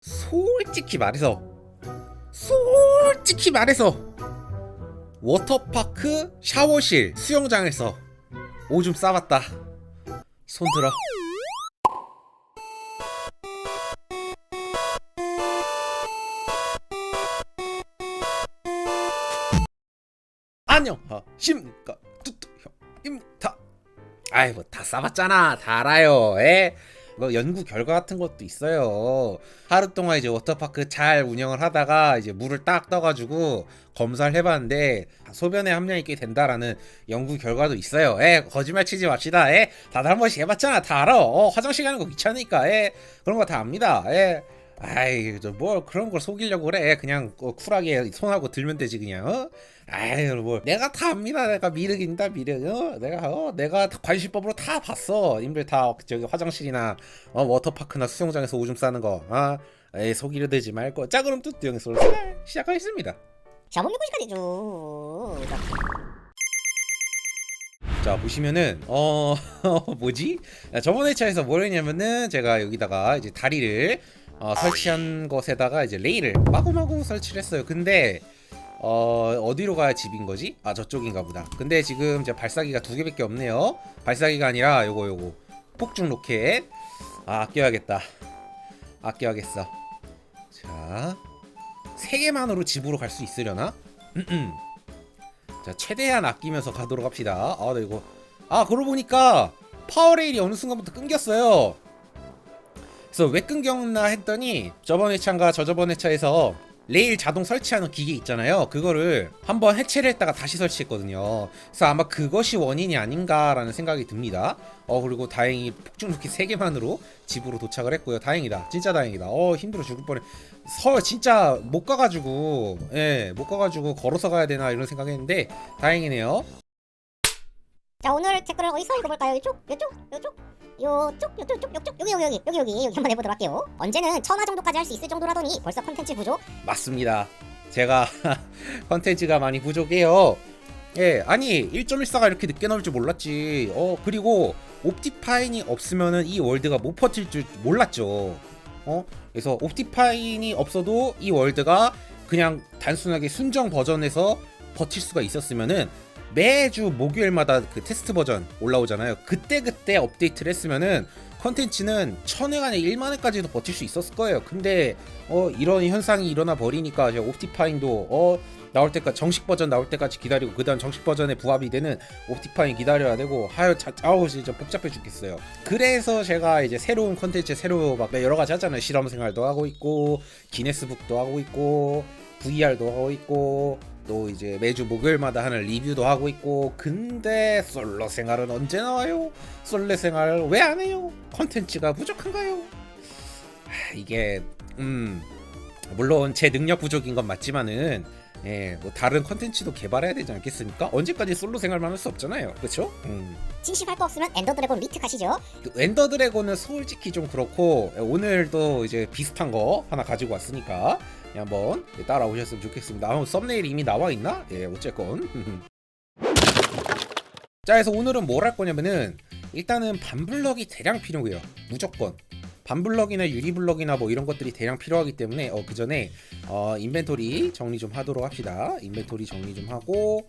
솔직히 말해서 솔직히 말해서 워터파크 샤워실 수영장에서 오줌 싸봤다. 손 들어. 안녕하십니까. 뚜뚜형입니다 아이 뭐 다 싸봤잖아. 다 알아요. 에? 뭐 연구 결과 같은 것도 있어요. 하루 동안 이제 워터파크 잘 운영을 하다가 이제 물을 딱 떠가지고 검사를 해봤는데 소변에 함량이 꽤 된다라는 연구 결과도 있어요. 에 거짓말 치지 맙시다. 에 다들 한 번씩 해봤잖아. 다 알아. 어 화장실 가는 거 귀찮으니까. 에 그런 거 다 압니다. 에 아이 저뭐 그런 걸 속이려고 그래. 그냥 어, 쿨하게 손하고 들면 되지 그냥. 어? 아유 뭐 내가 다 압니다. 내가 미륵입니다 미륵. 어? 내가 어? 내가 다 관심법으로 다 봤어. 인들 다 저기 화장실이나 어 워터파크나 수영장에서 오줌 싸는 거아? 에이 속이려 들지 말고. 자 그럼 뚜뚜 형의 솔 시작하겠습니다. 저번 요구시까지 쭉. 자. 보시면은 어 뭐지? 저번 회차에서 뭘 했냐면은 제가 여기다가 이제 다리를 어, 설치한 것에다가 이제 레일을 마구마구 설치를 했어요. 근데 어 어디로 가야 집인 거지? 아 저쪽인가 보다. 근데 지금 제 발사기가 두 개밖에 없네요. 발사기가 아니라 요거 요거. 폭죽 로켓. 아 아껴야겠다. 아껴야겠어. 자 세 개만으로 집으로 갈 수 있으려나? 자 최대한 아끼면서 가도록 합시다. 아나 이거. 아 그러고 보니까 파워레일이 어느 순간부터 끊겼어요. 그래서 왜 끊겼나 했더니 저번 회차인가 저저번 회차에서 레일 자동 설치하는 기계 있잖아요. 그거를 한번 해체를 했다가 다시 설치했거든요. 그래서 아마 그것이 원인이 아닌가라는 생각이 듭니다. 어 그리고 다행히 폭죽 로켓 3개만으로 집으로 도착을 했고요. 다행이다. 진짜 다행이다. 어 힘들어 죽을 뻔해. 서 진짜 못 가가지고 예 못 가가지고 걸어서 가야 되나 이런 생각했는데 다행이네요. 자 오늘 댓글을 어디서 읽어볼까요? 이쪽, 이쪽, 이쪽, 요쪽, 요쪽, 요쪽, 요쪽, 여기, 여기, 여기, 여기, 여기, 여기 한번 해보도록 할게요. 언제는 천화 정도까지 할 수 있을 정도라더니 벌써 컨텐츠 부족. 맞습니다. 제가 컨텐츠가 많이 부족해요. 예, 아니 1.14가 이렇게 늦게 나올 줄 몰랐지. 어 그리고 옵티파인이 없으면은 이 월드가 못 버틸 줄 몰랐죠. 어 그래서 옵티파인이 없어도 이 월드가 그냥 단순하게 순정 버전에서 버틸 수가 있었으면은 매주 목요일마다 그 테스트 버전 올라오잖아요. 그때 그때 업데이트를 했으면은 컨텐츠는 아니라 1만회까지도 버틸 수 있었을 거예요. 근데 어 이런 현상이 일어나 버리니까 제가 옵티파인도 어 나올 때까지 정식 버전 나올 때까지 기다리고 그다음 정식 버전에 부합이 되는 옵티파인 기다려야 되고 하여 자, 아우 진짜 복잡해 죽겠어요. 그래서 제가 이제 새로운 컨텐츠 새로 막 여러 가지 하잖아요. 실험 생활도 하고 있고 기네스북도 하고 있고 VR도 하고 있고 또 이제 매주 목요일마다 하는 리뷰도 하고 있고 근데 솔로 생활은 언제 나와요? 솔로 생활 왜 안 해요? 컨텐츠가 부족한가요? 아, 이게 음 물론 제 능력 부족인 건 맞지만은 예, 뭐 다른 컨텐츠도 개발해야 되지 않겠습니까? 언제까지 솔로 생활만 할 수 없잖아요. 그렇죠? 음. 칭식할 거 없으면 엔더 드래곤 리트 가시죠. 그 엔더 드래곤은 솔직히 좀 그렇고 예, 오늘도 이제 비슷한 거 하나 가지고 왔으니까 예, 한번 따라오셨으면 좋겠습니다. 아, 썸네일 이미 나와 있나? 예, 어쨌건. 자, 그래서 오늘은 뭘 할 거냐면은 일단은 반블럭이 대량 필요해요. 무조건. 반블럭이나 유리블럭이나 뭐 이런 것들이 대량 필요하기 때문에 어 그 전에 어 인벤토리 정리 좀 하도록 합시다. 인벤토리 정리 좀 하고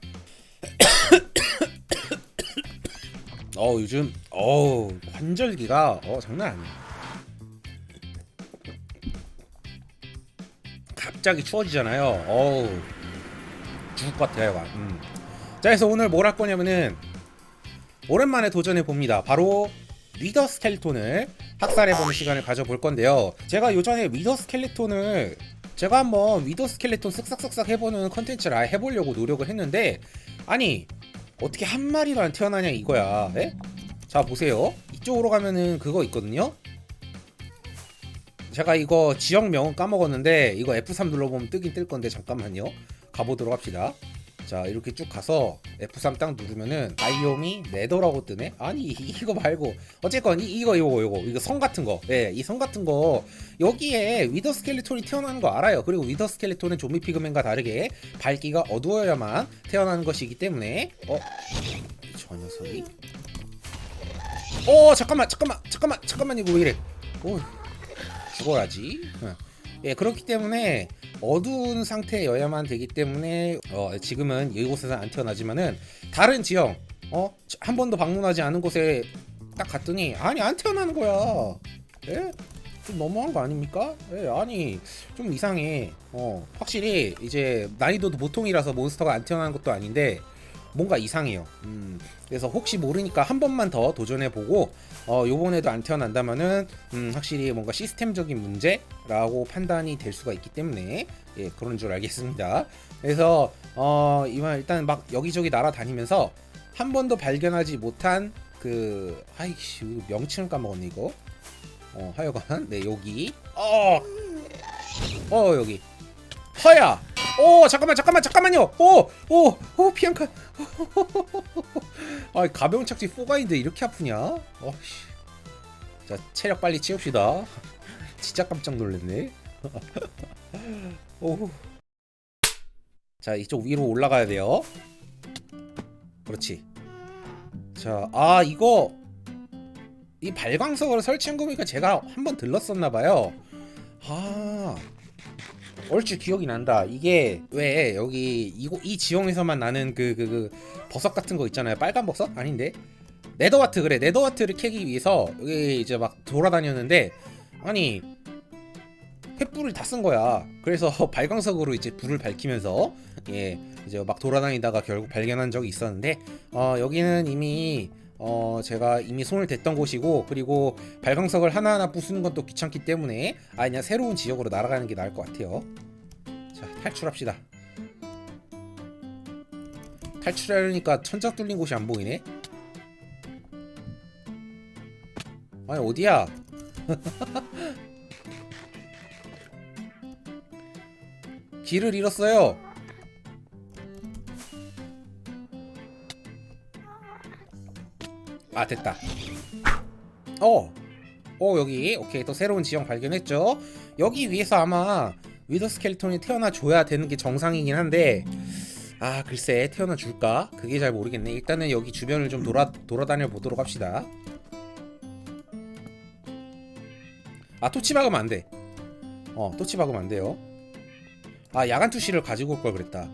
어 요즘 어 관절기가 어 장난 아니야. 갑자기 추워지잖아요. 어우 죽을 것 같아요. 막. 음. 자, 그래서 오늘 뭘 할 거냐면은 오랜만에 도전해 봅니다. 바로 위더 스켈레톤을 학살해보는 시간을 가져볼 건데요. 제가 요전에 위더 스켈레톤을 제가 한번 위더 스켈레톤 쓱싹쓱싹 해보는 컨텐츠를 해보려고 노력을 했는데 아니 어떻게 한 마리도 안 태어나냐 이거야. 에? 자 보세요. 이쪽으로 가면은 그거 있거든요. 제가 이거 지역명은 까먹었는데 이거 F3 눌러보면 뜨긴 뜰 건데 잠깐만요. 가보도록 합시다. 자 이렇게 쭉 가서 F3 딱 누르면은 바이옴이 네더라고 뜨네. 아니 이- 이거 말고 어쨌건 이, 이거 이거 이거 이거 성 같은 거. 예, 이 성 같은 거 여기에 위더 스켈레톤이 태어나는 거 알아요. 그리고 위더 스켈레톤은 좀비 피그맨과 다르게 밝기가 어두워야만 태어나는 것이기 때문에 어? 저 녀석이 어 잠깐만 잠깐만 잠깐만 잠깐만 이거 왜 이래? 오 죽어야지. 어. 예, 그렇기 때문에 어두운 상태여야만 되기 때문에 어, 지금은 이곳에서 안 태어나지만은 다른 지형 어? 한 번도 방문하지 않은 곳에 딱 갔더니 아니 안 태어나는 거야. 예? 좀 너무한 거 아닙니까? 예, 아니 좀 이상해. 어, 확실히 이제 난이도도 보통이라서 몬스터가 안 태어나는 것도 아닌데 뭔가 이상해요. 음, 그래서 혹시 모르니까 한 번만 더 도전해 보고 어, 요번에도 안 태어난다면은 음, 확실히 뭔가 시스템적인 문제라고 판단이 될 수가 있기 때문에 예, 그런 줄 알겠습니다. 그래서 어, 이만 일단 막 여기저기 날아다니면서 한 번도 발견하지 못한 그 아이씨 명칭을 까먹었네 이거. 어, 하여간 네 여기 어, 어 여기 허야. 오 잠깐만 잠깐만 잠깐만요. 오오오 피앙카. 아 가벼운 착지 4가인데 이렇게 아프냐? 어씨. 자 체력 빨리 채웁시다. 진짜 깜짝 놀랐네. 오. 자 이쪽 위로 올라가야 돼요. 그렇지. 자, 아 이거 이 발광석을 설치한 거 보니까 제가 한번 들렀었나 봐요. 아. 얼추 기억이 난다. 이게 왜 여기 이곳 이 지형에서만 나는 그 그 그 버섯 같은 거 있잖아요. 빨간 버섯? 아닌데. 네더와트 그래. 네더와트를 캐기 위해서 여기 이제 막 돌아다녔는데 아니 횃불을 다 쓴 거야. 그래서 발광석으로 이제 불을 밝히면서 예 이제 막 돌아다니다가 결국 발견한 적이 있었는데 어 여기는 이미 어 제가 이미 손을 댔던 곳이고 그리고 발광석을 하나하나 부수는 건 또 귀찮기 때문에 아 그냥 새로운 지역으로 날아가는 게 나을 것 같아요. 자 탈출합시다. 탈출하려니까 천장 뚫린 곳이 안 보이네. 아니 어디야? 길을 잃었어요. 아 됐다. 어, 어 여기 오케이 또 새로운 지형 발견했죠. 여기 위에서 아마 위더 스켈톤이 태어나 줘야 되는 게 정상이긴 한데 아 글쎄 태어나 줄까? 그게 잘 모르겠네. 일단은 여기 주변을 좀 돌아 돌아다녀 보도록 합시다. 아 토치 박으면 안 돼. 어 토치 박으면 안 돼요. 아 야간 투시를 가지고 올 걸 그랬다.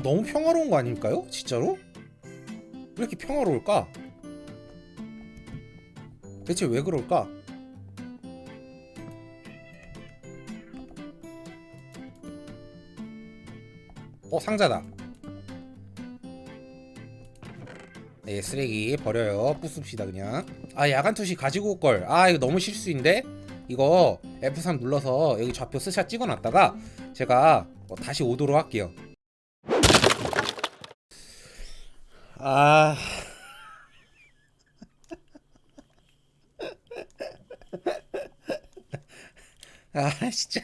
너무 평화로운 거 아닐까요? 진짜로? 왜 이렇게 평화로울까? 대체 왜 그럴까? 어 상자다. 네 쓰레기 버려요. 부숩시다 그냥. 아 야간 투시 가지고 올 걸. 아 이거 너무 실수인데. 이거 F3 눌러서 여기 좌표 스샷 찍어놨다가 제가 어, 다시 오도록 할게요. 아. 아, 진짜.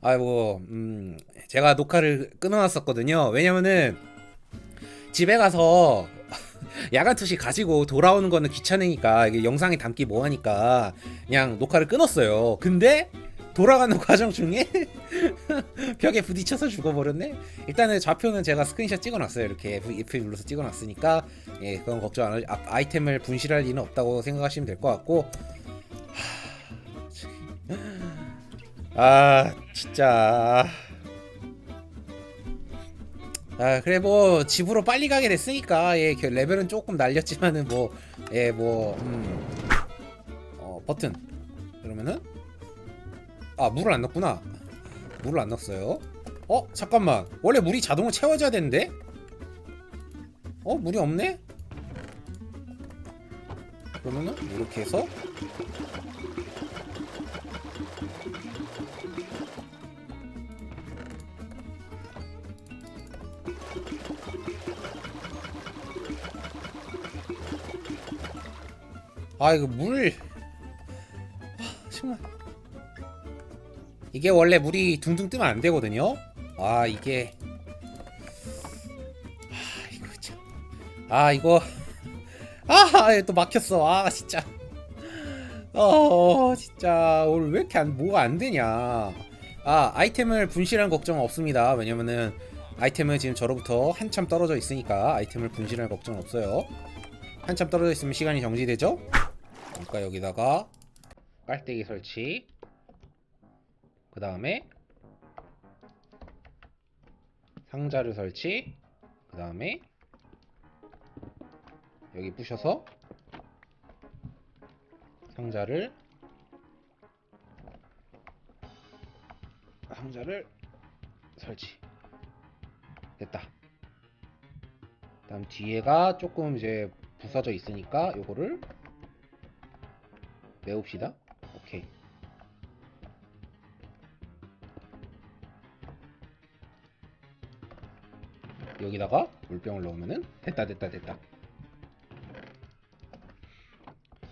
아, 뭐, 음, 제가 녹화를 끊어놨었거든요. 왜냐면은, 집에 가서 야간 투시 가지고 돌아오는 거는 귀찮으니까, 이게 영상에 담기 뭐하니까, 그냥 녹화를 끊었어요. 근데, 돌아가는 과정 중에 벽에 부딪혀서 죽어버렸네. 일단은 좌표는 제가 스크린샷 찍어놨어요. 이렇게 F 눌러서 찍어놨으니까 예 그건 걱정 안 하죠. 아, 아이템을 분실할 리는 없다고 생각하시면 될 것 같고. 하... 아 진짜. 아 그래 뭐 집으로 빨리 가게 됐으니까 예그 레벨은 조금 날렸지만은 뭐 예뭐 음, 어, 버튼 그러면은 아 물을 안 넣었구나. 물을 안 넣었어요. 어 잠깐만. 원래 물이 자동으로 채워져야 되는데? 어 물이 없네? 그러면은 이렇게 해서 아 이거 물 이게 원래 물이 둥둥 뜨면 안 되거든요. 아 이게 아 이거 참. 아 이거 아또 막혔어. 아 진짜. 어 진짜 오늘 왜 이렇게 안, 뭐가 안 되냐. 아 아이템을 분실한 걱정 없습니다. 왜냐면은 아이템은 지금 저로부터 한참 떨어져 있으니까 아이템을 분실할 걱정 없어요. 한참 떨어져 있으면 시간이 정지되죠. 그러니까 여기다가 깔때기 설치. 그 다음에 상자를 설치. 그 다음에 여기 부셔서 상자를 상자를 설치. 됐다. 다음 뒤에가 조금 이제 부서져 있으니까 요거를 메웁시다. 여기다가 물병을 넣으면은 됐다 됐다 됐다.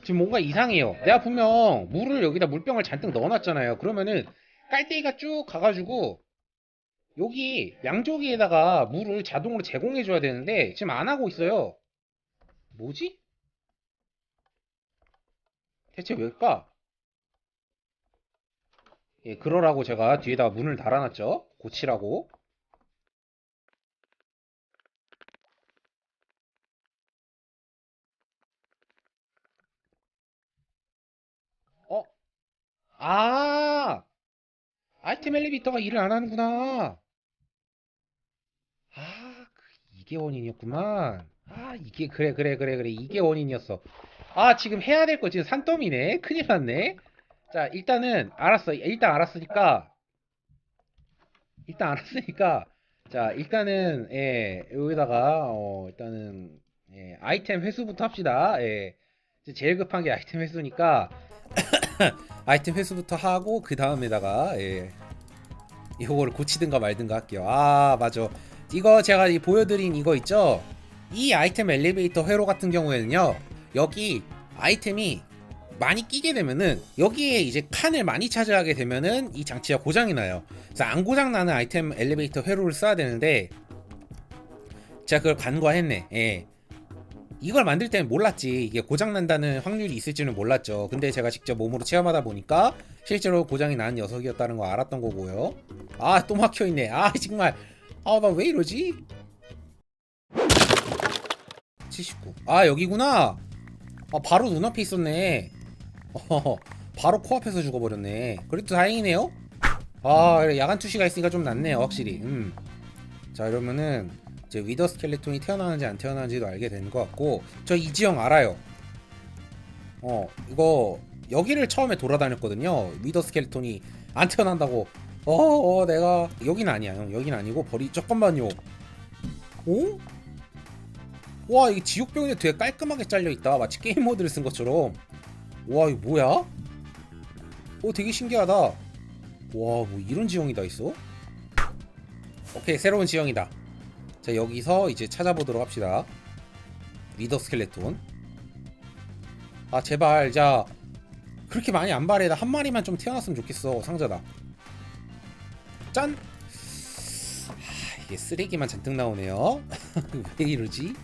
지금 뭔가 이상해요. 내가 분명 물을 여기다 물병을 잔뜩 넣어놨잖아요. 그러면은 깔때기가 쭉 가가지고 여기 양조기에다가 물을 자동으로 제공해줘야 되는데 지금 안 하고 있어요. 뭐지? 대체 왜일까? 예, 그러라고 제가 뒤에다가 문을 달아놨죠. 고치라고. 아! 아이템 엘리베이터가 일을 안 하는구나. 아, 그- 이게 원인이었구만. 아, 이게 그래 그래 그래 그래 이게 원인이었어. 아, 지금 해야 될 거 지금 산더미네. 큰일 났네. 자, 일단은 알았어. 일단 알았으니까 일단 알았으니까 자, 일단은 예, 여기다가 어, 일단은 예, 아이템 회수부터 합시다. 예. 제일 급한 게 아이템 회수니까 아이템 회수부터 하고 그 다음에다가 예. 이거를 고치든가 말든가 할게요. 아 맞아. 이거 제가 이 보여드린 이거 있죠? 이 아이템 엘리베이터 회로 같은 경우에는요. 여기 아이템이 많이 끼게 되면은 여기에 이제 칸을 많이 차지하게 되면은 이 장치가 고장이 나요. 그래서 안 고장 나는 아이템 엘리베이터 회로를 써야 되는데 제가 그걸 간과했네. 예. 이걸 만들 때는 몰랐지. 이게 고장 난다는 확률이 있을지는 몰랐죠. 근데 제가 직접 몸으로 체험하다 보니까 실제로 고장이 난 녀석이었다는 거 알았던 거고요. 아, 또 막혀 있네. 아, 정말. 아, 나 왜 이러지? 79. 아, 여기구나. 아, 바로 눈앞에 있었네. 어, 바로 코앞에서 죽어버렸네. 그래도 다행이네요. 아, 야간 투시가 있으니까 좀 낫네요, 확실히. 음. 자, 이러면은 이제 위더 스켈레톤이 태어나는지 안 태어나는지도 알게 되는 것 같고, 저 이 지형 알아요. 어, 이거 여기를 처음에 돌아다녔거든요. 위더 스켈레톤이 안 태어난다고. 어, 어, 내가 여긴 아니야, 형. 여긴 아니고 버리. 잠깐만요. 오? 와, 이게 지옥병인데 되게 깔끔하게 잘려 있다. 마치 게임 모드를 쓴 것처럼. 와, 이거 뭐야? 오, 되게 신기하다. 와, 뭐 이런 지형이 다 있어? 오케이, 새로운 지형이다. 자, 여기서 이제 찾아보도록 합시다. 리더 스켈레톤. 아, 제발, 자, 그렇게 많이 안 바래. 나한 마리만 좀 태어났으면 좋겠어. 상자다. 짠! 하, 이게 쓰레기만 잔뜩 나오네요. 왜 이러지?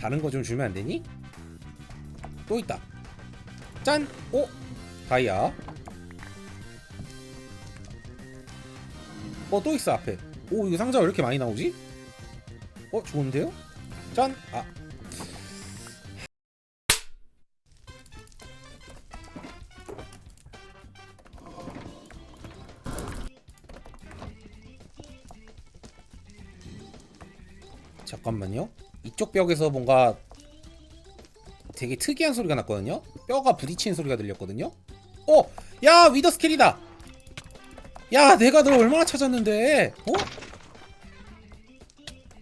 다른 거 좀 주면 안 되니? 또 있다. 짠! 오! 다이아. 어, 또 있어, 앞에. 오, 이거 상자 왜 이렇게 많이 나오지? 어, 좋은데요? 짠! 아. 잠깐만요. 이쪽 벽에서 뭔가 되게 특이한 소리가 났거든요. 뼈가 부딪히는 소리가 들렸거든요. 어, 야 위더 스킬이다. 야, 내가 널 얼마나 찾았는데? 어?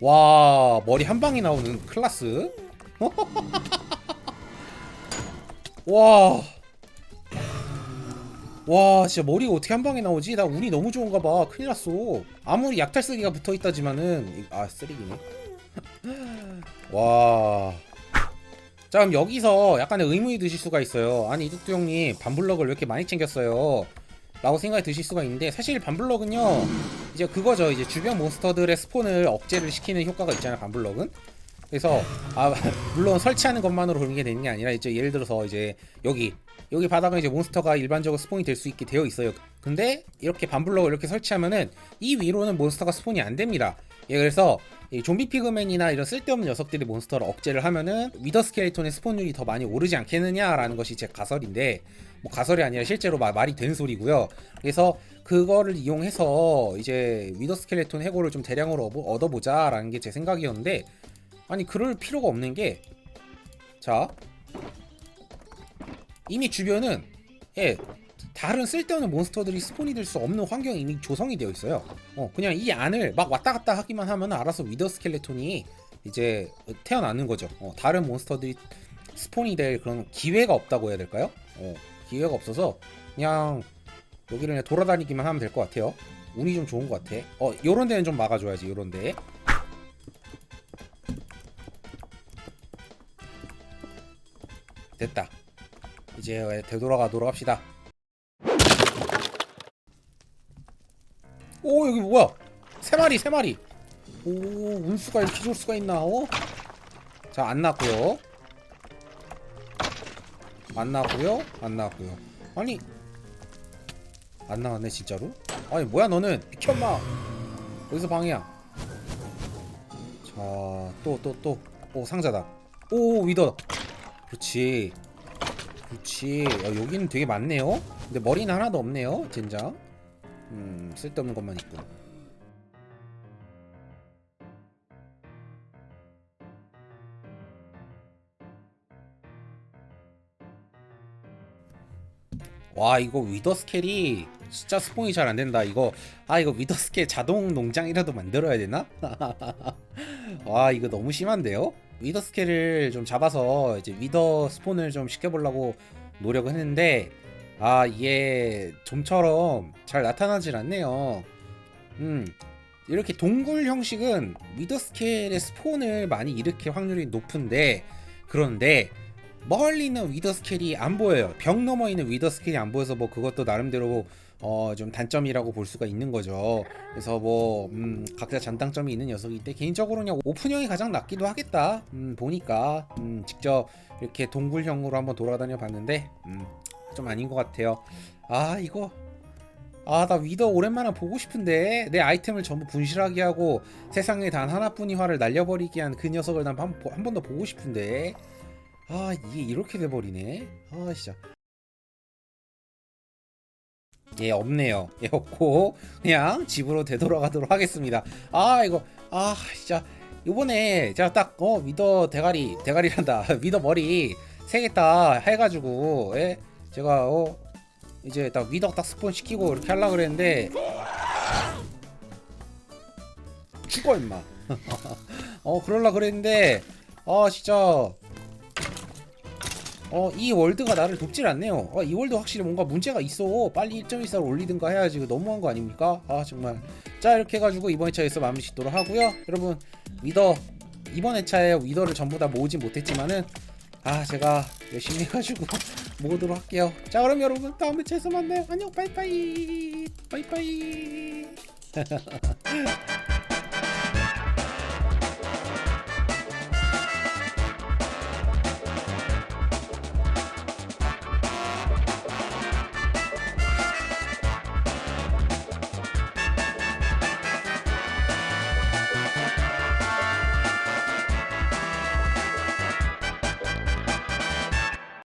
와, 머리 한 방에 나오는 클라스. 와. 와, 진짜 머리가 어떻게 한 방에 나오지? 나 운이 너무 좋은가 봐. 큰일 났어. 아무리 약탈 쓰기가 붙어 있다지만은 아, 쓰레기네. 와. 자 그럼 여기서 약간의 의문이 드실 수가 있어요. 아니 이뚝두 형님 반블럭을 왜 이렇게 많이 챙겼어요? 라고 생각이 드실 수가 있는데 사실 반블럭은요 이제 그거죠 이제 주변 몬스터들의 스폰을 억제를 시키는 효과가 있잖아요 반블럭은 그래서 아 물론 설치하는 것만으로 그런 게 되는 게 아니라 이제 예를 들어서 이제 여기 여기 바닥은 이제 몬스터가 일반적으로 스폰이 될 수 있게 되어 있어요. 근데 이렇게 반블럭을 이렇게 설치하면은 이 위로는 몬스터가 스폰이 안 됩니다. 예, 그래서 이 좀비 피그맨이나 이런 쓸데없는 녀석들이 몬스터를 억제를 하면은 위더 스켈레톤의 스폰율이 더 많이 오르지 않겠느냐라는 것이 제 가설인데 뭐 가설이 아니라 실제로 마- 말이 된 소리고요. 그래서 그거를 이용해서 이제 위더 스켈레톤 해골을 좀 대량으로 얻어- 얻어보자라는 게 제 생각이었는데 아니 그럴 필요가 없는 게 자 이미 주변은 예 다른 쓸데없는 몬스터들이 스폰이 될 수 없는 환경이 이미 조성이 되어 있어요. 어 그냥 이 안을 막 왔다 갔다 하기만 하면 알아서 위더 스켈레톤이 이제 태어나는 거죠. 어, 다른 몬스터들이 스폰이 될 그런 기회가 없다고 해야 될까요? 어, 기회가 없어서 그냥 여기를 그냥 돌아다니기만 하면 될 것 같아요. 운이 좀 좋은 것 같아. 어, 요런 데는 좀 막아줘야지. 요런 데. 됐다. 이제 되돌아가도록 합시다. 오 여기 뭐야? 세 마리 세 마리. 오 운수가 이렇게 좋을 수가 있나? 어? 자안 났고요. 안 나왔고요. 안 나왔고요. 아니 안 나왔네 진짜로? 아니 뭐야 너는 비켜 마. 어디서 방해야? 자또 또 또. 오 상자다. 오 위더. 그렇지. 그렇지. 야, 여기는 되게 많네요. 근데 머리는 하나도 없네요. 젠장. 음 쓸데없는 것만 있고. 와 이거 위더 스켈이 진짜 스폰이 잘 안 된다 이거 아 이거 위더 스켈 자동 농장이라도 만들어야 되나? 와 이거 너무 심한데요? 위더 스켈을 좀 잡아서 이제 위더 스폰을 좀 시켜보려고 노력을 했는데 아 이게 좀처럼 잘 나타나질 않네요 음 이렇게 동굴 형식은 위더 스켈의 스폰을 많이 일으킬 확률이 높은데 그런데 멀리 있는 위더 스켈이 안 보여요. 벽 너머 있는 위더 스켈이 안 보여서 뭐 그것도 나름대로 어 좀 단점이라고 볼 수가 있는 거죠. 그래서 뭐 음, 각자 장단점이 있는 녀석인데 개인적으로는 오픈형이 가장 낫기도 하겠다. 음, 보니까 음, 직접 이렇게 동굴형으로 한번 돌아다녀 봤는데 음, 좀 아닌 것 같아요. 아 이거 아 나 위더 오랜만에 보고 싶은데 내 아이템을 전부 분실하게 하고 세상에 단 하나뿐인 화를 날려버리게 한 그 녀석을 난 한 번 더 보고 싶은데 아 이게 이렇게 돼버리네. 아 진짜. 예 없네요. 예 없고 그냥 집으로 되돌아가도록 하겠습니다. 아 이거. 아 진짜. 요번에 제가 딱어 위더 대가리 대가리란다. 위더 머리 세개딱 해가지고 예 제가 어 이제 딱 위더 딱 스폰 시키고 이렇게 하려 그랬는데. 죽어 임마. 어 그럴라 그랬는데. 아 진짜 어, 이 월드가 나를 돕질 않네요. 어, 이 월드 확실히 뭔가 문제가 있어. 빨리 1.14를 올리든가 해야지. 너무한 거 아닙니까? 아, 정말. 자, 이렇게 해가지고 이번 회차에서 마무리 짓도록 하고요. 여러분, 위더, 이번 회차에 위더를 전부 다 모으진 못했지만은, 아, 제가 열심히 해가지고 모으도록 할게요. 자, 그럼 여러분, 다음 회차에서 만나요. 안녕, 빠이빠이. 빠이빠이.